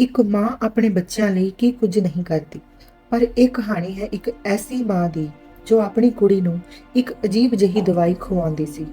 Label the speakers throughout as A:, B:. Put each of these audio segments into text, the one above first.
A: ਇੱਕ ਮਾਂ ਆਪਣੇ ਬੱਚਿਆਂ ਲਈ ਕੀ ਕੁਝ ਨਹੀਂ ਕਰਦੀ। ਪਰ ਇਹ ਕਹਾਣੀ ਹੈ ਇੱਕ ਐਸੀ ਮਾਂ ਦੀ, ਜੋ ਆਪਣੀ ਕੁੜੀ ਨੂੰ ਇੱਕ ਅਜੀਬ ਜਿਹੀ ਦਵਾਈ ਖਵਾਉਂਦੀ ਸੀ।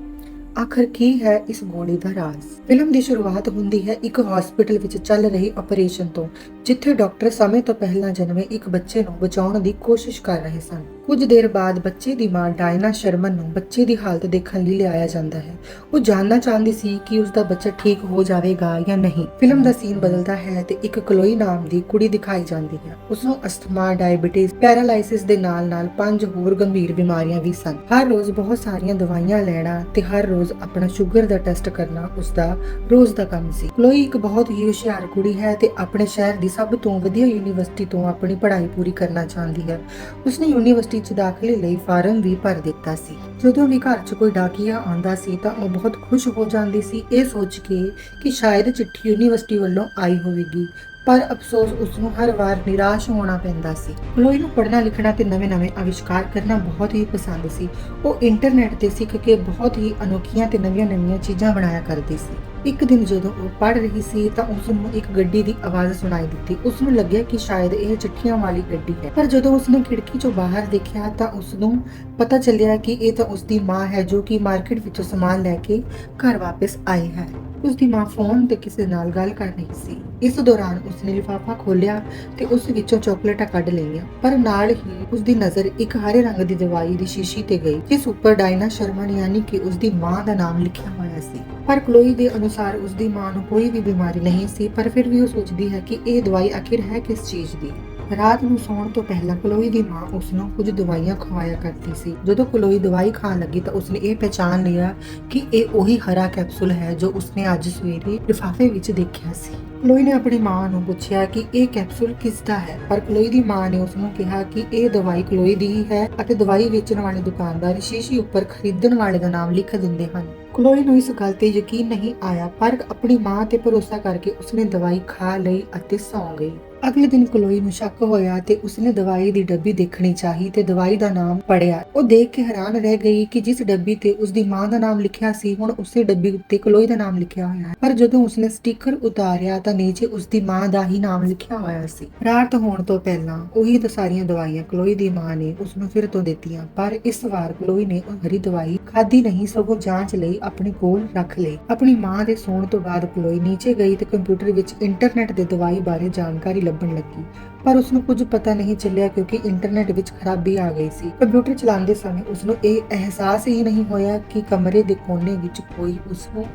A: ਆਖਰ ਕੀ ਹੈ ਇਸ ਗੋਲੀ ਦਾ ਰਾਜ਼? ਫਿਲਮ ਦੀ ਸ਼ੁਰੂਆਤ ਹੁੰਦੀ ਹੈ ਇੱਕ ਹਸਪੀਟਲ ਵਿੱਚ ਚੱਲ ਰਹੀ ਆਪਰੇਸ਼ਨ ਤੋਂ, ਜਿੱਥੇ ਡਾਕਟਰ ਸਮੇਂ ਤੋਂ ਪਹਿਲਾਂ ਜਨਮੇ ਇੱਕ ਬੱਚੇ ਨੂੰ ਬਚਾਉਣ ਦੀ ਕੋਸ਼ਿਸ਼ ਕਰ ਰਹੇ ਸਨ। ਕੁਝ ਦੇਰ ਬਾਅਦ ਬੱਚੇ ਦੀ ਮਾਂ ਡਾਇਨਾ ਸ਼ਰਮਨ ਨੂੰ ਬੱਚੇ ਦੀ ਹਾਲਤ ਦੇਖਣ ਲਈ ਲਿਆਇਆ ਜਾਂਦਾ ਹੈ। ਉਹ ਜਾਣਨਾ ਚਾਹੁੰਦੀ ਸੀ ਕਿ ਉਸ ਦਾ ਬੱਚਾ ਠੀਕ ਹੋ ਜਾਵੇਗਾ ਜਾਂ ਨਹੀਂ। ਫਿਲਮ ਦਾ ਸੀਨ ਬਦਲਦਾ ਹੈ ਤੇ ਇੱਕ ਕਲੋਈ ਨਾਮ ਦੀ ਕੁੜੀ ਦਿਖਾਈ ਜਾਂਦੀ ਹੈ। ਉਸ ਨੂੰ ਅਸਥਮਾ, ਡਾਇਬੀਟੀਜ਼, ਪੈਰਾਲਾਈਸਿਸ ਦੇ ਨਾਲ-ਨਾਲ ਪੰਜ ਹੋਰ ਗੰਭੀਰ ਬਿਮਾਰੀਆਂ ਵੀ ਸਨ। ਹਰ ਰੋਜ਼ ਬਹੁਤ ਸਾਰੀਆਂ ਦਵਾਈਆਂ ਲੈਣਾ ਤੇ ਹਰ ਰੋਜ਼ ਆਪਣਾ ਸ਼ੂਗਰ ਦਾ ਟੈਸਟ ਕਰਨਾ ਉਸ ਦਾ ਰੋਜ਼ ਦਾ ਕੰਮ ਸੀ। ਕਲੋਈ ਇੱਕ ਬਹੁਤ ਹੀ ਹੁਸ਼ਿਆਰ ਕੁੜੀ ਹੈ ਤੇ ਆਪਣੇ ਸ਼ਹਿਰ ਦੀ ਸਭ ਤੋਂ ਵਧੀਆ ਯੂਨੀਵਰਸਿਟੀ ਤੋਂ ਆਪਣੀ ਪੜ੍ਹਾਈ ਪੂਰੀ ਕਰਨਾ ਚਾਹੁੰਦੀ ਹੈ। ਉਸਨੇ ਯੂਨੀਵਰਸਿਟੀ 'ਚ ਦਾਖਲੇ ਲਈ ਫਾਰਮ ਵੀ ਭਰ ਦਿੱਤਾ ਸੀ। ਜਦੋਂ ਵੀ ਘਰ 'ਚ ਕੋਈ ਡਾਕੀਆ ਆਉਂਦਾ ਸੀ ਤਾਂ ਉਹ ਬਹੁਤ ਖੁਸ਼ ਹੋ ਜਾਂਦੀ ਸੀ। ਇਹ ਸੋਚ ਕੇ ਕਿ ਸ਼ਾਇਦ ਚਿੱਠੀ ਯੂਨੀਵਰਸਿਟੀ ਵੱਲੋਂ ਆਈ ਹੋਵੇਗੀ, ਪਰ ਅਫਸੋਸ ਉਸ ਨੂੰ ਹਰ ਵਾਰ ਨਿਰਾਸ਼ ਹੋਣਾ ਪੈਂਦਾ ਸੀ। ਕਲੋਈ ਨੂੰ ਪੜ੍ਹਨਾ ਲਿਖਣਾ ਤੇ ਨਵੇਂ-ਨਵੇਂ ਆਵਿਸ਼ਕਾਰ ਕਰਨਾ ਬਹੁਤ ਹੀ ਪਸੰਦ ਸੀ। ਉਹ ਇੰਟਰਨੈਟ ਤੇ ਸਿੱਖ ਕੇ ਬਹੁਤ ਹੀ ਅਨੋਖੀਆਂ ਤੇ ਨਵੀਆਂ-ਨਵੀਆਂ ਚੀਜ਼ਾਂ ਬਣਾਇਆ ਕਰਦੀ ਸੀ। ਇੱਕ ਦਿਨ ਜਦੋਂ ਉਹ ਪੜ੍ਹ ਰਹੀ ਸੀ ਤਾਂ ਉਸ ਨੂੰ ਇੱਕ ਗੱਡੀ ਦੀ ਆਵਾਜ਼ ਸੁਣਾਈ ਦਿੱਤੀ। ਉਸ ਨੂੰ ਲੱਗਿਆ ਕਿ ਸ਼ਾਇਦ ਇਹ ਚਿੱਠੀਆਂ ਵਾਲੀ ਗੱਡੀ ਹੈ। ਪਰ ਜਦੋਂ ਉਸਨੇ ਖਿੜਕੀ ਚੋਂ ਬਾਹਰ ਦੇਖਿਆ ਤਾਂ ਉਸ ਨੂੰ ਪਤਾ ਚੱਲਿਆ ਕਿ ਇਹ ਤਾਂ ਉਸ ਦੀ ਮਾਂ ਹੈ ਜੋ ਕਿ ਮਾਰਕੀਟ ਵਿੱਚੋਂ ਸਮਾਨ ਲੈ ਕੇ ਘਰ ਵਾਪਸ ਆਈ ਹੈ। ਉਸ ਦੀ ਮਾਂ ਫੋਨ ਤੇ ਕਿਸੇ ਨਾਲ ਗੱਲ ਕਰ ਰਹੀ ਸੀ। ਇਸ ਦੌਰਾਨ ਉਸਨੇ ਲਿਫਾਫਾ ਖੋਲ੍ਹਿਆ ਤੇ ਉਸ ਵਿੱਚੋਂ ਚਾਕਲੇਟਾਂ ਕੱਢ ਲਈਆਂ। ਪਰ ਨਾਲ ਹੀ ਉਸ ਦੀ ਨਜ਼ਰ ਇੱਕ ਹਰੇ ਰੰਗ ਦੀ ਦਵਾਈ ਦੀ ਸ਼ੀਸ਼ੀ ਤੇ ਗਈ, ਜਿਸ ਉੱਪਰ ਡਾਇਨਾ ਸ਼ਰਮਾ ਨੇ ਯਾਨੀ ਕਿ ਉਸ ਦੀ ਮਾਂ ਦਾ ਨਾਮ ਲਿਖਿਆ ਹੋਇਆ ਸੀ। ਪਰ ਕਲੋਈ ਦੇ ਅਨੁਸਾਰ ਉਸ ਦੀ ਮਾਂ ਨੂੰ ਕੋਈ ਵੀ ਬਿਮਾਰੀ ਨਹੀਂ ਸੀ, ਪਰ ਫਿਰ ਵੀ ਉਹ ਸੋਚਦੀ ਹੈ ਕਿ ਇਹ ਦਵਾਈ ਆਖਿਰ ਹੈ ਕਿਸ ਚੀਜ਼ ਦੀ। ਰਾਤ ਨੂੰ ਸੌਣ ਤੋਂ ਪਹਿਲਾਂ ਕਲੋਈ ਦੀ ਮਾਂ ਉਸ ਨੂੰ ਕੁਝ ਦਵਾਈਆਂ ਖਵਾਇਆ ਕਰਦੀ ਸੀ। ਜਦੋਂ ਕਲੋਈ ਦਵਾਈ ਖਾਣ ਲੱਗੀ ਤਾਂ ਉਸਨੇ ਇਹ ਪਛਾਣ ਲਿਆ ਕਿ ਇਹ ਉਹੀ ਹਰਾ ਕੈਪਸੂਲ ਹੈ ਜੋ ਉਸਨੇ ਅੱਜ ਸਵੇਰੇ ਲਿਫਾਫੇ ਵਿੱਚ ਦੇਖਿਆ ਸੀ। ਕਲੋਈ ਨੇ ਆਪਣੀ ਮਾਂ ਨੂੰ ਪੁੱਛਿਆ ਕਿ ਇਹ ਕੈਪਸੂਲ ਕਿਸ ਦਾ ਹੈ? ਪਰ ਕਲੋਈ ਦੀ ਮਾਂ ਨੇ ਉਸ ਨੂੰ ਕਿਹਾ ਕਿ ਇਹ ਦਵਾਈ ਕਲੋਈ ਦੀ ਹੀ ਹੈ ਅਤੇ ਦਵਾਈ ਵੇਚਣ ਵਾਲੇ ਦੁਕਾਨਦਾਰ ਸ਼ੀਸ਼ੀ ਉੱਪਰ ਖਰੀਦਣ ਵਾਲੇ ਦਾ ਨਾਮ ਲਿਖ ਦਿੰਦੇ ਹਨ। ਕਲੋਈ ਨੂੰ ਇਸ ਗੱਲ ਤੇ ਯਕੀਨ ਨਹੀਂ ਆਇਆ, ਪਰ ਆਪਣੀ ਮਾਂ ਤੇ ਭਰੋਸਾ ਕਰਕੇ ਉਸਨੇ ਦਵਾਈ ਖਾ ਲਈ ਅਤੇ ਸੌਂ ਗਈ। ਅਗਲੇ ਦਿਨ ਕਲੋਈ ਨੂੰ ਸ਼ੱਕ ਹੋਇਆ ਤੇ ਉਸਨੇ ਦਵਾਈ ਦੀ ਡੱਬੀ ਦੇਖਣੀ ਚਾਹੀ ਤੇ ਦਵਾਈ ਦਾ ਨਾਮ ਪੜਿਆ ਉਹ ਦੇਖ ਕੇ ਹੈਰਾਨ ਰਹਿ ਗਈ ਕਿ ਜਿਸ ਡੱਬੀ ਤੇ ਉਸਦੀ ਮਾਂ ਦਾ ਨਾਮ ਲਿਖਿਆ ਸੀ, ਹੁਣ ਉਸੇ ਡੱਬੀ ਉੱਤੇ ਕਲੋਈ ਦਾ ਨਾਮ ਲਿਖਿਆ ਹੋਇਆ ਹੈ। ਪਰ ਜਦੋਂ ਉਸਨੇ ਸਟicker ਉਤਾਰਿਆ ਤਾਂ ਨੀਚੇ ਉਸਦੀ ਮਾਂ ਦਾ ਹੀ ਨਾਮ ਲਿਖਿਆ ਹੋਇਆ ਸੀ। ਰਾਤ ਹੋਣ ਤੋਂ ਪਹਿਲਾਂ ਉਹੀ ਤਾਂ ਸਾਰੀਆਂ ਦਵਾਈਆਂ ਕਲੋਈ ਦੀ ਮਾਂ ਨੇ ਉਸ ਨੂੰ ਫਿਰ ਤੋਂ ਦਿੱਤੀਆਂ, ਪਰ ਇਸ ਵਾਰ ਕਲੋਈ ਨੇ ਉਹ ਹਰੀ ਦਵਾਈ ਖਾਧੀ ਨਹੀਂ, ਸਗੋਂ ਜਾਂਚ ਲਈ ਆਪਣੇ ਕੋਲ ਰੱਖ ਲਈ। ਆਪਣੀ ਮਾਂ ਦੇ ਸੌਣ ਤੋਂ ਬਾਅਦ ਕਲੋਈ ਨੀਚੇ ਗਈ ਤੇ ਕੰਪਿਊਟਰ ਵਿੱਚ ਇੰਟਰਨੈਟ ਦੇ ਦਵਾਈ ਬਾਰੇ ਜਾਣਕਾਰੀ ਲੱਭਣ ਲੱਗੀ। ਪਰ ਉਸ ਨੂੰ ਕੁਝ ਪਤਾ ਨਹੀਂ ਚੱਲਿਆ ਕਿਉਂਕਿ ਇੰਟਰਨੈਟ ਵਿੱਚ ਖਰਾਬੀ ਆ ਗਈ ਸੀ। ਕੰਪਿਊਟਰ ਚਲਾਉਂਦੇ ਸਮੇਂ ਉਸ ਨੂੰ ਇਹ ਅਹਿਸਾਸ ਹੀ ਨਹੀਂ ਹੋਇਆ ਕਿ ਕਮਰੇ ਦੇ ਕੋਨੇ ਵਿੱਚ ਕੋਈ ਉਸ ਨੂੰ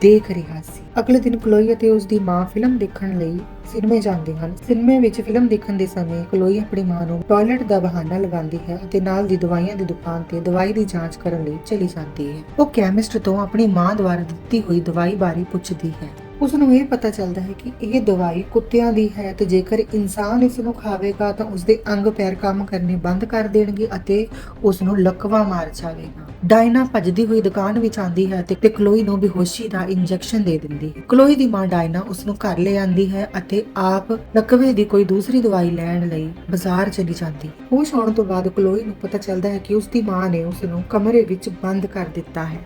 A: ਦੇਖ ਰਿਹਾ ਸੀ। ਅਗਲੇ ਦਿਨ ਕਲੋਈ ਅਤੇ ਉਸ ਦੀ ਮਾਂ ਫਿਲਮ ਦੇਖਣ ਲਈ ਸਿਨੇਮੇ ਜਾਂਦੇ ਹਨ। ਸਿਨੇਮੇ ਵਿੱਚ ਫਿਲਮ ਦੇਖਣ ਦੇ ਸਮੇਂ ਕਲੋਈ ਆਪਣੀ ਮਾਂ ਨੂੰ ਟਾਇਲਟ ਦਾ ਬਹਾਨਾ ਲਗਾਉਂਦੀ ਹੈ ਅਤੇ ਨਾਲ ਦੀ ਦਵਾਈਆਂ ਦੀ ਦੁਕਾਨ ਤੇ ਦਵਾਈ ਦੀ ਜਾਂਚ ਕਰਨ ਲਈ ਚਲੀ ਜਾਂਦੀ ਹੈ। ਉਹ ਕੈਮਿਸਟ ਤੋਂ ਆਪਣੀ ਮਾਂ ਦੁਆਰਾ ਦਿੱਤੀ ਹੋਈ ਦਵਾਈ ਬਾਰੇ ਪੁੱਛਦੀ ਹੈ। ਉਸ ਨੂੰ ਇਹ ਪਤਾ ਚੱਲਦਾ ਹੈ ਕਿ ਇਹ ਦਵਾਈ ਕੁੱਤਿਆਂ ਦੀ ਹੈ ਤੇ ਜੇਕਰ ਇਨਸਾਨ ਇਸ ਨੂੰ ਖਾਵੇਗਾ ਤਾਂ ਉਸ ਦੇ ਅੰਗ ਪੈਰ ਕੰਮ ਕਰਨੇ ਬੰਦ ਕਰ ਦੇਣਗੇ ਅਤੇ ਉਸ ਨੂੰ ਲਕਵਾ ਮਾਰ ਜਾਵੇਗਾ। ਡਾਇਨਾ ਭੱਜਦੀ ਹੋਈ ਦੁਕਾਨ ਵਿੱਚ ਆਂਦੀ ਹੈ ਤੇ ਕਲੋਈ ਨੂੰ ਬੇਹੋਸ਼ੀ ਦਾ ਇੰਜੈਕਸ਼ਨ ਦੇ ਦਿੰਦੀ ਹੈ। ਕਲੋਈ ਦੀ ਮਾਂ ਡਾਇਨਾ ਉਸ ਨੂੰ ਘਰ ਲੈ ਆਂਦੀ ਹੈ ਅਤੇ ਆਪ ਲਕਵੇ ਦੀ ਕੋਈ ਦੂਸਰੀ ਦਵਾਈ ਲੈਣ ਲਈ ਬਾਜ਼ਾਰ ਚਲੀ ਜਾਂਦੀ ਹੋਸ਼ ਆਉਣ ਤੋਂ ਬਾਅਦ ਕਲੋਈ ਨੂੰ ਪਤਾ ਚੱਲਦਾ ਹੈ ਕਿ ਉਸ ਦੀ ਮਾਂ ਨੇ ਉਸ ਨੂੰ ਕਮਰੇ ਵਿੱਚ ਬੰਦ ਕਰ ਦਿੱਤਾ ਹੈ।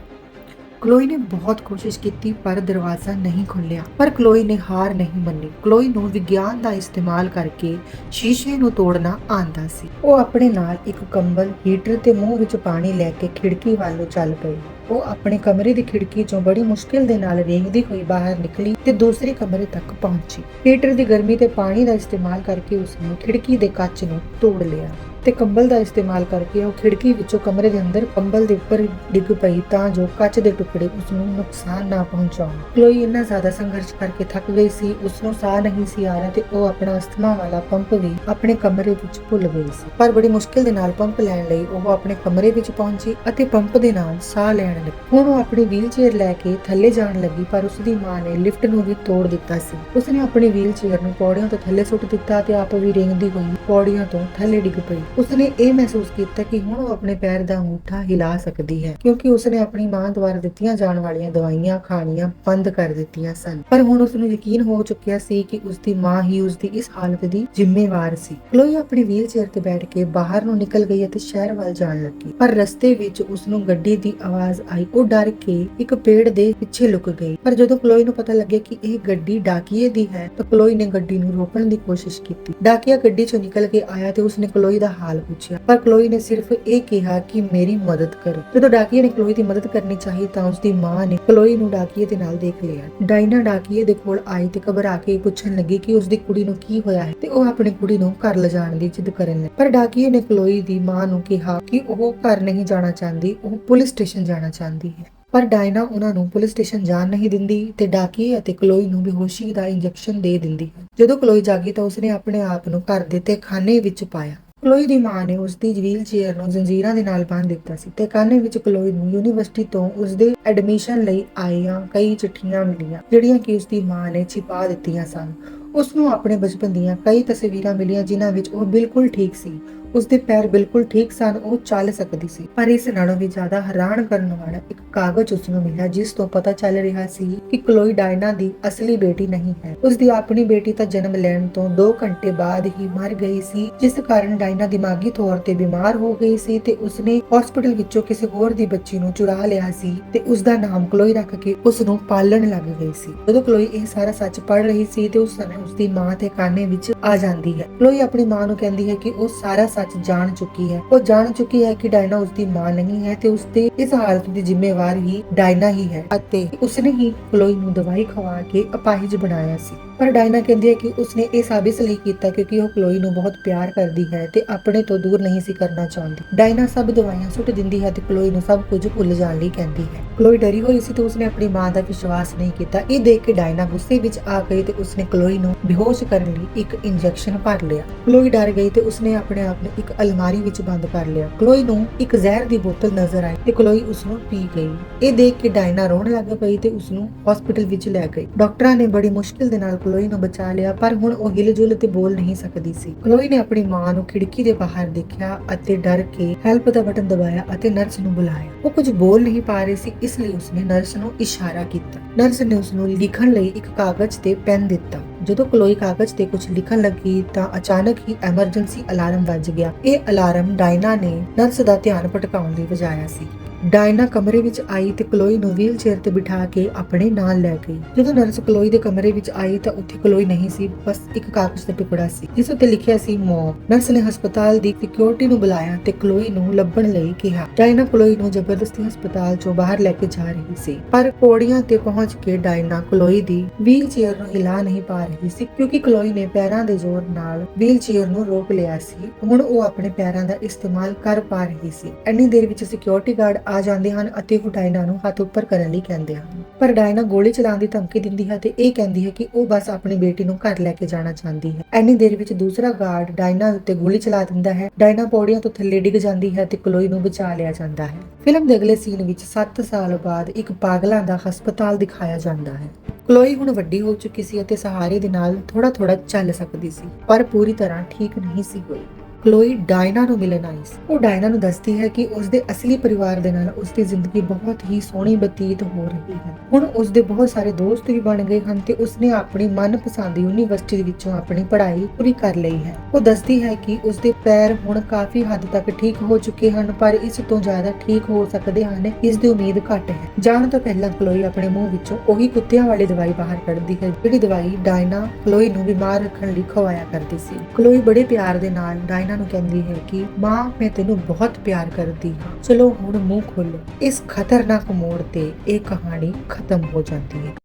A: ਕਲੋਈ ਨੇ ਬਹੁਤ ਕੋਸ਼ਿਸ਼ ਕੀਤੀ, ਪਰ ਦਰਵਾਜ਼ਾ ਨਹੀਂ ਖੁੱਲਿਆ ਪਰ ਕਲੋਈ ਨੇ ਹਾਰ ਨਹੀਂ ਮੰਨੀ। ਕਲੋਈ ਨੂੰ ਵਿਗਿਆਨ ਦਾ ਇਸਤੇਮਾਲ ਕਰਕੇ ਸ਼ੀਸ਼ੇ ਨੂੰ ਤੋੜਨਾ ਆਂਦਾ ਸੀ। ਉਹ ਆਪਣੇ ਨਾਲ ਇੱਕ ਕੰਬਲ, ਹੀਟਰ ਤੇ ਮੂੰਹ ਵਿੱਚ ਪਾਣੀ ਲੈ ਕੇ ਖਿੜਕੀ ਵੱਲ ਨੂੰ ਚੱਲ ਪਈ। ਉਹ ਆਪਣੇ ਕਮਰੇ ਦੀ ਖਿੜਕੀ ਚੋਂ ਬੜੀ ਮੁਸ਼ਕਿਲ ਦੇ ਨਾਲ ਰੇਂਗਦੀ ਹੋਈ ਬਾਹਰ ਨਿਕਲੀ ਤੇ ਦੂਸਰੇ ਕਮਰੇ ਤੱਕ ਪਹੁੰਚੀ। ਹੀਟਰ ਦੀ ਗਰਮੀ ਤੇ ਪਾਣੀ ਦਾ ਇਸਤੇਮਾਲ ਕਰਕੇ ਉਸਨੇ ਖਿੜਕੀ ਦੇ ਕੱਚ ਨੂੰ ਤੋੜ ਲਿਆ। ਤੇ ਕੰਬਲ ਦਾ ਇਸਤੇਮਾਲ ਕਰਕੇ ਉਹ ਖਿੜਕੀ ਵਿੱਚੋਂ ਕਮਰੇ ਦੇ ਅੰਦਰ ਕੰਬਲ ਦੇ ਉੱਪਰ ਡਿੱਗ ਪਈ ਤਾਂ ਜੋ ਕੱਚ ਦੇ ਟੁਕੜੇ ਉਸ ਨੂੰ ਨੁਕਸਾਨ ਨਾ ਪਹੁੰਚਾਉਣ। ਕਲੋਈ ਇੰਨਾ ਜ਼ਿਆਦਾ ਸੰਘਰਸ਼ ਕਰਕੇ ਥੱਕ ਗਈ ਸੀ, ਉਸ ਨੂੰ ਸਾਹ ਨਹੀਂ ਸੀ ਆ ਰਿਹਾ ਤੇ ਉਹ ਆਪਣਾ ਅਸਥਮਾ ਵਾਲਾ ਪੰਪ ਵੀ ਆਪਣੇ ਕਮਰੇ ਵਿੱਚ ਭੁੱਲ ਗਈ ਸੀ। ਪਰ ਬੜੀ ਮੁਸ਼ਕਿਲ ਦੇ ਨਾਲ ਪੰਪ ਲੈਣ ਲਈ ਉਹ ਆਪਣੇ ਕਮਰੇ ਵਿੱਚ ਪਹੁੰਚੀ ਅਤੇ ਪੰਪ ਦੇ ਨਾਲ ਸਾਹ ਲੈਣ ਲੱਗੀ। ਹੁਣ ਉਹ ਆਪਣੀ ਵੀਲਚੇਅਰ ਲੈ ਕੇ ਥੱਲੇ ਜਾਣ ਲੱਗੀ, ਪਰ ਉਸ ਦੀ ਮਾਂ ਨੇ ਲਿਫਟ ਨੂੰ ਵੀ ਤੋੜ ਦਿੱਤਾ ਸੀ। ਉਸਨੇ ਆਪਣੀ ਵੀਲਚੇਅਰ ਨੂੰ ਪੌੜੀਆਂ ਤੋਂ ਥੱਲੇ ਸੁੱਟ ਦਿੱਤਾ ਤੇ ਆਪ ਵੀ ਰੇਂਗਦੀ ਹੋਈ ਪੌੜੀਆਂ ਤੋਂ ਥੱਲੇ ਡਿੱਗ ਪਈ। ਉਸਨੇ ਇਹ ਮਹਿਸੂਸ ਕੀਤਾ ਕਿ ਹੁਣ ਉਹ ਆਪਣੇ ਪੈਰ ਦਾ ਅੰਗੂਠਾ ਹਿਲਾ ਸਕਦੀ ਹੈ, ਕਿਉਂਕਿ ਉਸਨੇ ਆਪਣੀ ਮਾਂ ਦੁਆਰਾ ਦਿੱਤੀਆਂ ਜਾਣ ਵਾਲੀਆਂ ਦਵਾਈਆਂ ਖਾਣੀਆਂ ਬੰਦ ਕਰ ਦਿੱਤੀਆਂ ਸਨ। ਪਰ ਹੁਣ ਉਸਨੂੰ ਯਕੀਨ ਹੋ ਚੁੱਕਿਆ ਸੀ ਕਿ ਉਸਦੀ ਮਾਂ ਹੀ ਉਸਦੀ ਇਸ ਹਾਲਤ ਦੀ ਜ਼ਿੰਮੇਵਾਰ ਸੀ। ਕਲੋਈ ਆਪਣੀ ਵੀਲ ਤੇ ਬੈਠ ਕੇ ਬਾਹਰ ਨੂੰ ਨਿਕਲ ਗਈ ਅਤੇ ਸ਼ਹਿਰ ਵੱਲ ਜਾਣ ਲੱਗੀ। ਪਰ ਰਸਤੇ ਵਿੱਚ ਉਸਨੂੰ ਗੱਡੀ ਦੀ ਆਵਾਜ਼ ਆਈ। ਉਹ ਡਰ ਕੇ ਇੱਕ ਪੇੜ ਦੇ ਪਿੱਛੇ ਲੁਕ ਗਈ। ਪਰ ਜਦੋਂ ਕਲੋਈ ਨੂੰ ਪਤਾ ਲੱਗਿਆ ਕਿ ਇਹ ਗੱਡੀ ਡਾਕੀਏ ਦੀ ਹੈ, ਤਾਂ ਕਲੋਈ ਨੇ ਗੱਡੀ ਨੂੰ ਰੋਕਣ ਦੀ ਕੋਸ਼ਿਸ਼ ਕੀਤੀ। ਡਾਕੀਆ ਗੱਡੀ ਚੋਂ ਨਿਕਲ ਕੇ ਆਇਆ ਤੇ ਉਸਨੇ ਕਲੋਈ ਦਾ ਹਾਲ ਪੁੱਛਿਆ। ਪਰ ਕਲੋਈ ਨੇ ਸਿਰਫ ਇਹ ਕਿਹਾ ਕਿ ਮੇਰੀ ਮਦਦ ਕਰੋ। ਜਦੋਂ ਡਾਕੀਏ ਨੇ ਕਲੋਈ ਦੀ ਮਦਦ ਕਰਨੀ ਚਾਹੀ ਤਾਂ ਉਸਦੀ ਮਾਂ ਨੇ ਕਲੋਈ ਨੂੰ ਡਾਕੀਏ ਦੇ ਨਾਲ ਦੇਖ ਲਿਆ। ਡਾਇਨਾ ਡਾਕੀਏ ਦੇ ਕੋਲ ਆਈ ਤੇ ਘਬਰਾ ਕੇ ਪੁੱਛਣ ਲੱਗੀ ਕਿ ਉਸਦੀ ਕੁੜੀ ਨੂੰ ਕੀ ਹੋਇਆ ਹੈ ਤੇ ਉਹ ਆਪਣੀ ਕੁੜੀ ਨੂੰ ਘਰ ਲਿਜਾਣ ਦੀ ਜਿੱਦ ਕਰਨ ਲੱਗੀ। ਪਰ ਡਾਕੀਏ ਨੇ ਕਲੋਈ ਦੀ ਮਾਂ ਨੂੰ ਕਿਹਾ ਕਿ ਉਹ ਘਰ ਨਹੀਂ ਜਾਣਾ ਚਾਹੁੰਦੀ, ਉਹ ਪੁਲਿਸ ਸਟੇਸ਼ਨ ਜਾਣਾ ਚਾਹੁੰਦੀ ਹੈ। ਪਰ ਡਾਇਨਾ ਉਹਨਾਂ ਨੂੰ ਪੁਲਿਸ ਸਟੇਸ਼ਨ ਜਾਣ ਨਹੀਂ ਦਿੰਦੀ ਤੇ ਡਾਕੀਏ ਅਤੇ ਕਲੋਈ ਨੂੰ ਬੇਹੋਸ਼ੀ ਦਾ ਇੰਜੈਕਸ਼ਨ ਦੇ ਦਿੰਦੀ ਹੈ। ਜਦੋਂ ਕਲੋਈ ਜਾਗੀ ਤਾਂ ਉਸਨੇ ਆਪਣੇ ਆਪ ਨੂੰ ਘਰ ਦੇ ਤੇ ਖਾਨੇ ਵਿੱਚ ਪਾਇਆ। ਕਲੋਈ ਦੀ ਮਾਂ ਨੇ ਉਸਦੀ ਵੀਲ ਚੇਅਰ ਨੂੰ ਜ਼ੰਜੀਰਾਂ ਦੇ ਨਾਲ ਬੰਨ੍ਹ ਦਿੱਤਾ ਸੀ ਤੇ ਕਾਨੇ ਵਿੱਚ ਕਲੋਈ ਨੂੰ ਯੂਨੀਵਰਸਿਟੀ ਤੋਂ ਉਸਦੇ ਐਡਮਿਸ਼ਨ ਲਈ ਆਈਆਂ ਕਈ ਚਿੱਠੀਆਂ ਮਿਲੀਆਂ, ਜਿਹੜੀਆਂ ਕਿ ਉਸਦੀ ਮਾਂ ਨੇ ਛਿਪਾ ਦਿੱਤੀਆਂ ਸਨ। ਉਸ ਨੂੰ ਆਪਣੇ ਬਚਪਨ ਦੀਆਂ ਕਈ ਤਸਵੀਰਾਂ ਮਿਲੀਆਂ, ਜਿਨ੍ਹਾਂ ਵਿੱਚ ਉਹ ਬਿਲਕੁਲ ਠੀਕ ਸੀ। ਉਸਦੇ ਪੈਰ ਬਿਲਕੁਲ ਠੀਕ ਸਨ, ਉਹ ਚੱਲ ਸਕਦੀ ਸੀ। ਪਰ ਇਸ ਨਾਲੋਂ ਵੀ ਜ਼ਿਆਦਾ ਹੈਰਾਨ ਕਰਨ ਵਾਲਾ ਇੱਕ ਕਾਗਜ਼ ਉਸ ਨੂੰ ਮਿਲਿਆ, ਜਿਸ ਤੋਂ ਪਤਾ ਚੱਲ ਰਿਹਾ ਸੀ ਕਿ ਕਲੋਈ ਡਾਇਨਾ ਦੀ ਅਸਲੀ ਬੇਟੀ ਨਹੀਂ ਹੈ। ਉਸਦੀ ਆਪਣੀ ਬੇਟੀ ਤਾਂ ਜਨਮ ਲੈਣ ਤੋਂ 2 ਘੰਟੇ ਬਾਅਦ ਹੀ ਮਰ ਗਈ ਸੀ, ਜਿਸ ਕਾਰਨ ਡਾਇਨਾ ਦਿਮਾਗੀ ਤੌਰ ਤੇ ਬਿਮਾਰ ਹੋ ਗਈ ਸੀ ਤੇ ਉਸਨੇ ਹਸਪੀਟਲ ਵਿੱਚੋਂ ਕਿਸੇ ਹੋਰ ਦੀ ਬੱਚੀ ਨੂੰ ਚੁਰਾ ਲਿਆ ਸੀ ਤੇ ਉਸ ਦਾ ਨਾਮ ਕਲੋਈ ਰੱਖ ਕੇ ਉਸ ਨੂੰ ਪਾਲਣ ਲੱਗ ਗਈ ਸੀ। ਜਦੋਂ ਕਲੋਈ ਇਹ ਸਾਰਾ ਸੱਚ ਪੜ ਰਹੀ ਸੀ ਤੇ ਉਸ ਸਮੇਂ ਉਸਦੀ ਮਾਂ ਤੇ ਕਾਨੇ ਵਿੱਚ ਆ ਜਾਂਦੀ ਹੈ। ਕਲੋਈ ਆਪਣੀ ਮਾਂ ਨੂੰ ਕਹਿੰਦੀ ਹੈ ਕਿ ਉਹ ਸਾਰਾ ਸੱਚ ਜਾਣ ਚੁੱਕੀ ਹੈ। ਉਹ ਜਾਣ ਚੁੱਕੀ ਹੈ ਕਿ ਡਾਇਨਾ ਉਸਦੀ ਮਾਂ ਨਹੀਂ ਹੈ ਤੇ ਉਸਦੇ ਇਸ ਹਾਲਤ ਦੀ ਜ਼ਿੰਮੇਵਾਰ ਹੀ ਡਾਇਨਾ ਹੀ ਹੈ ਅਤੇ ਉਸਨੇ ਹੀ ਕਲੋਈ ਨੂੰ ਦਵਾਈ ਖਵਾ ਕੇ ਅਪਾਹਿਜ ਬਣਾਇਆ ਸੀ। ਪਰ ਡਾਇਨਾ ਕਹਿੰਦੀ ਹੈ ਕਿ ਉਸਨੇ ਇਹ ਸਾਬਿਤ ਲਈ ਕੀਤਾ ਕਿਉਂਕਿ ਉਹ ਕਲੋਈ ਨੂੰ ਬਹੁਤ ਪਿਆਰ ਕਰਦੀ ਹੈ ਤੇ ਆਪਣੇ ਤੋਂ ਦੂਰ ਨਹੀਂ ਸੀ ਕਰਨਾ ਚਾਹੁੰਦੀ। ਡਾਇਨਾ ਸਭ ਦਵਾਈਆਂ ਸੁੱਟ ਦਿੰਦੀ ਹੈ ਤੇ ਕਲੋਈ ਨੂੰ ਸਭ ਕੁਝ ਭੁੱਲ ਜਾਣ ਲਈ ਕਹਿੰਦੀ ਹੈ। ਕਲੋਈ ਡਰੀ ਹੋਈ ਸੀ ਤੇ ਉਸਨੇ ਆਪਣੀ ਮਾਂ ਦਾ ਵਿਸ਼ਵਾਸ ਨਹੀਂ ਕੀਤਾ। ਇਹ ਦੇਖ ਕੇ ਡਾਇਨਾ ਗੁੱਸੇ ਵਿੱਚ ਆ ਗਈ ਤੇ ਉਸਨੇ ਕਲੋਈ ਨੂੰ ਬੇਹੋਸ਼ ਕਰਨ ਲਈ ਇੱਕ ਇੰਜੈਕਸ਼ਨ ਭਰ ਲਿਆ। ਕਲੋਈ ਡਰ ਗਈ ਤੇ ਉਸਨੇ ਆਪਣੇ ਆਪ ਨੂੰ ਇੱਕ ਅਲਮਾਰੀ ਵਿੱਚ ਬੰਦ ਕਰ ਲਿਆ। ਕਲੋਈ ਨੂੰ ਇੱਕ ਜ਼ਹਿਰ ਦੀ ਬੋਤਲ ਨਜ਼ਰ ਆਈ ਤੇ ਕਲੋਈ ਉਸ ਨੂੰ ਪੀ ਗਈ। ਇਹ ਦੇਖ ਕੇ ਡਾਇਨਾ ਰੋਣ ਲੱਗ ਪਈ ਤੇ ਉਸ ਨੂੰ ਹਸਪੀਟਲ ਵਿੱਚ ਲੈ ਗਈ। ਡਾਕਟਰਾਂ ਨੇ ਬੜੀ ਮੁਸ਼ਕਿਲ ਦੇ ਨਾਲ ਕਲੋਈ ਨੂੰ ਬਚਾ ਲਿਆ, ਪਰ ਹੁਣ ਉਹ ਹਿਲ-ਜੁਲ ਤੇ ਬੋਲ ਨਹੀਂ ਸਕਦੀ ਸੀ। ਕਲੋਈ ਨੇ ਆਪਣੀ ਮਾਂ ਨੂੰ ਖਿੜਕੀ ਦੇ ਬਾਹਰ ਦੇਖਿਆ ਅਤੇ ਡਰ ਕੇ ਹੈਲਪ ਦਾ ਬਟਨ ਦਬਾਇਆ ਅਤੇ ਨਰਸ ਨੂੰ ਬੁਲਾਇਆ। ਉਹ ਕੁਝ ਬੋਲ ਨਹੀਂ ਪਾ ਰਹੀ ਸੀ, ਇਸ ਲਈ ਉਸਨੇ ਨਰਸ ਨੂੰ ਇਸ਼ਾਰਾ ਕੀਤਾ। ਨਰਸ ਨੇ ਉਸ ਨੂੰ ਲਿਖਣ ਲਈ ਇੱਕ ਕਾਗਜ਼ ਤੇ ਪੈਨ ਦਿੱਤਾ। ਜਦੋਂ ਕਲੋਈ ਕਾਗਜ਼ ਤੇ ਕੁਝ ਲਿਖਣ ਲੱਗੀ ਤਾਂ ਅਚਾਨਕ ਹੀ ਐਮਰਜੈਂਸੀ ਅਲਾਰਮ ਵੱਜ ਗਿਆ। ਇਹ ਅਲਾਰਮ ਡਾਇਨਾ ਨੇ ਨਰਸ ਦਾ ਧਿਆਨ ਭਟਕਾਉਣ ਲਈ ਵਜਾਇਆ ਸੀ। ਡਾਇਨਾ ਕਮਰੇ ਵਿੱਚ ਆਈ ਤੇ ਕਲੋਈ ਨੂੰ ਵੀਲ ਚੇਅਰ ਤੇ ਬਿਠਾ ਕੇ ਆਪਣੇ ਨਾਲ ਲੈ ਗਈ। ਜਦੋਂ ਨਰਸ ਕਲੋਈ ਦੇ ਕਮਰੇ ਵਿੱਚ ਆਈ ਤਾਂ ਉੱਥੇ ਕਲੋਈ ਨਹੀਂ ਸੀ, ਬਸ ਇੱਕ ਕਾਗਜ਼ ਦਾ ਟੁਕੜਾ ਸੀ, ਜਿਸ ਉੱਤੇ ਲਿਖਿਆ ਸੀ ਮੌਮ ਨਰਸ ਨੇ ਹਸਪਤਾਲ ਦੀ ਸਿਕਿਉਰਿਟੀ ਨੂੰ ਬੁਲਾਇਆ ਤੇ ਕਲੋਈ ਨੂੰ ਲੱਭਣ ਲਈ ਕਿਹਾ। ਡਾਇਨਾ ਕਲੋਈ ਨੂੰ ਜ਼ਬਰਦਸਤੀ ਹਸਪਤਾਲ ਚੋਂ ਬਾਹਰ ਲੈ ਕੇ ਜਾ ਰਹੀ ਸੀ, ਪਰ ਪੌੜੀਆਂ ਤੇ ਪਹੁੰਚ ਕੇ ਡਾਇਨਾ ਕਲੋਈ ਦੀ ਵੀਲ ਚੇਅਰ ਨੂੰ ਹਿਲਾ ਨਹੀਂ ਪਾ ਰਹੀ ਸੀ, ਕਿਉਂਕਿ ਕਲੋਈ ਨੇ ਪੈਰਾਂ ਦੇ ਜ਼ੋਰ ਨਾਲ ਵੀਲ ਚੇਅਰ ਨੂੰ ਰੋਕ ਲਿਆ ਸੀ। ਹੁਣ ਉਹ ਆਪਣੇ ਪੈਰਾਂ ਦਾ ਇਸਤੇਮਾਲ ਕਰ ਪਾ ਰਹੀ ਸੀ। ਐਨੀ ਦੇਰ ਵਿੱਚ ਸਿਕਿਉਰਿਟੀ ਗਾਰਡ ਆ ਜਾਂਦੇ ਹਨ ਅਤੇ ਉਹ ਡਾਇਨਾ ਨੂੰ ਹੱਥ ਉੱਪਰ ਕਰਨ ਲਈ ਕਹਿੰਦੇ ਹਨ। ਪਰ ਡਾਇਨਾ ਗੋਲੀ ਚਲਾਉਣ ਦੀ ਧਮਕੀ ਦਿੰਦੀ ਹੈ ਤੇ ਇਹ ਕਹਿੰਦੀ ਹੈ ਕਿ ਉਹ ਬਸ ਆਪਣੀ ਬੇਟੀ ਨੂੰ ਘਰ ਲੈ ਕੇ ਜਾਣਾ ਚਾਹੁੰਦੀ ਹੈ। ਇੰਨੀ ਦੇਰ ਵਿੱਚ ਦੂਸਰਾ ਗਾਰਡ ਡਾਇਨਾ ਉੱਤੇ ਗੋਲੀ ਚਲਾ ਦਿੰਦਾ ਹੈ। ਡਾਇਨਾ ਪੌੜੀਆਂ ਤੋਂ ਥੱਲੇ ਡਿੱਗ ਜਾਂਦੀ ਹੈ ਤੇ ਕਲੋਈ ਨੂੰ ਬਚਾ ਲਿਆ ਜਾਂਦਾ ਹੈ। ਫਿਲਮ ਦੇ ਅਗਲੇ ਸੀਨ ਵਿੱਚ 7 ਸਾਲ ਬਾਅਦ ਇੱਕ ਪਾਗਲਾਂ ਦਾ ਹਸਪਤਾਲ ਦਿਖਾਇਆ ਜਾਂਦਾ ਹੈ। ਕਲੋਈ ਹੁਣ ਵੱਡੀ ਹੋ ਚੁੱਕੀ ਸੀ ਅਤੇ ਸਹਾਰੇ ਦੇ ਨਾਲ ਥੋੜਾ ਥੋੜਾ ਚੱਲ ਸਕਦੀ ਸੀ, ਪਰ ਪੂਰੀ ਤਰ੍ਹਾਂ ਠੀਕ ਨਹੀਂ ਸੀ ਹੋਈ। ਕਲੋਈ ਡਾਇਨਾ ਨੂੰ ਮਿਲਣ ਆਈ ਸੀ। ਉਹ ਡਾਇਨਾ ਨੂੰ ਦੱਸਦੀ ਹੈ ਕਿ ਉਸਦੇ ਅਸਲੀ ਪਰਿਵਾਰ ਦੇ ਨਾਲ ਉਸਦੀ ਜ਼ਿੰਦਗੀ ਬਹੁਤ ਹੀ ਸੋਹਣੀ ਬਤੀਤ ਹੋ ਰਹੀ ਹੈ। ਹੁਣ ਉਸਦੇ ਬਹੁਤ ਸਾਰੇ ਦੋਸਤ ਵੀ ਬਣ ਗਏ ਹਨ ਤੇ ਉਸਨੇ ਆਪਣੀ ਮਨਪਸੰਦ ਯੂਨੀਵਰਸਿਟੀ ਦੇ ਵਿੱਚੋਂ ਆਪਣੀ ਪੜ੍ਹਾਈ ਪੂਰੀ ਕਰ ਲਈ ਹੈ। ਉਹ ਦੱਸਦੀ ਹੈ ਕਿ ਉਸਦੇ ਪੈਰ ਹੁਣ ਕਾਫੀ ਹੱਦ ਤੱਕ ਠੀਕ ਹੋ ਚੁੱਕੇ ਹਨ, ਪਰ ਇਸ ਤੋਂ ਜ਼ਿਆਦਾ ਠੀਕ ਹੋ ਸਕਦੇ ਹਨ ਇਸ ਦੀ ਉਮੀਦ ਘੱਟ ਹੈ। ਜਾਣ ਤੋਂ ਪਹਿਲਾਂ ਕਲੋਈ ਆਪਣੇ ਮੂੰਹ ਵਿੱਚੋਂ ਉਹੀ ਕੁੱਤਿਆਂ ਵਾਲੀ ਦਵਾਈ ਬਾਹਰ ਕੱਢਦੀ ਹੈ, ਜਿਹੜੀ ਦਵਾਈ ਡਾਇਨਾ ਕਲੋਈ ਨੂੰ ਬਿਮਾਰ ਰੱਖਣ ਲਈ ਖਵਾਇਆ ਕਰਦੀ ਸੀ। ਕਲੋਈ ਬੜੇ ਪਿਆਰ ਦੇ ਨਾਲ ਡਾਇਨਾ ਨੂੰ ਕਹਿੰਦੀ ਹੈ ਕਿ ਮਾਂ, ਮੈਂ ਤੈਨੂੰ ਬਹੁਤ ਪਿਆਰ ਕਰਦੀ ਹਾਂ। ਚਲੋ ਹੁਣ ਮੂੰਹ ਖੋਲੋ ਇਸ ਖਤਰਨਾਕ ਮੋੜ ਤੇ ਇਹ ਕਹਾਣੀ ਖਤਮ ਹੋ ਜਾਂਦੀ ਹੈ।